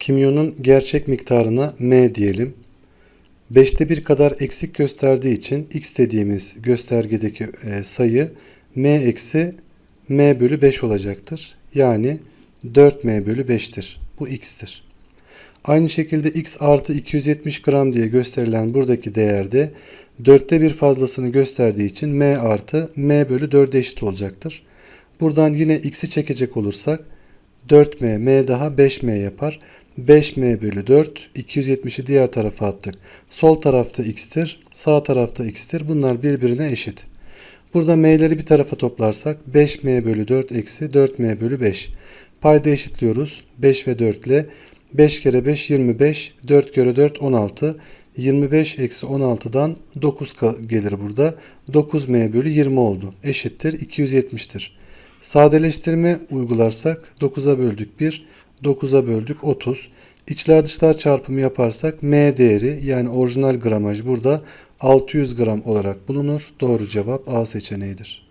Kimyonun gerçek miktarına m diyelim. 5'te 1 kadar eksik gösterdiği için x dediğimiz göstergedeki e, sayı m eksi m bölü 5 olacaktır. Yani 4m bölü 5'tir. Bu x'tir. Aynı şekilde x artı 270 gram diye gösterilen buradaki değerde 4'te 1 fazlasını gösterdiği için m artı m bölü 4'e eşit olacaktır. Buradan yine x'i çekecek olursak 4m, m daha 5m yapar. 5m bölü 4, 270'i diğer tarafa attık. Sol tarafta x'tir, sağ tarafta x'tir. Bunlar birbirine eşit. Burada m'leri bir tarafa toplarsak 5m bölü 4 eksi 4m bölü 5. Payda eşitliyoruz. 5 ve 4 ile 5 kere 5 25, 4 kere 4 16. 25 eksi 16'dan 9 ka- gelir burada. 9m bölü 20 oldu. Eşittir 270'tir. Sadeleştirme uygularsak 9'a böldük 1, 9'a böldük 30. İçler dışlar çarpımı yaparsak m değeri yani orijinal gramaj burada 600 gram olarak bulunur. Doğru cevap A seçeneğidir.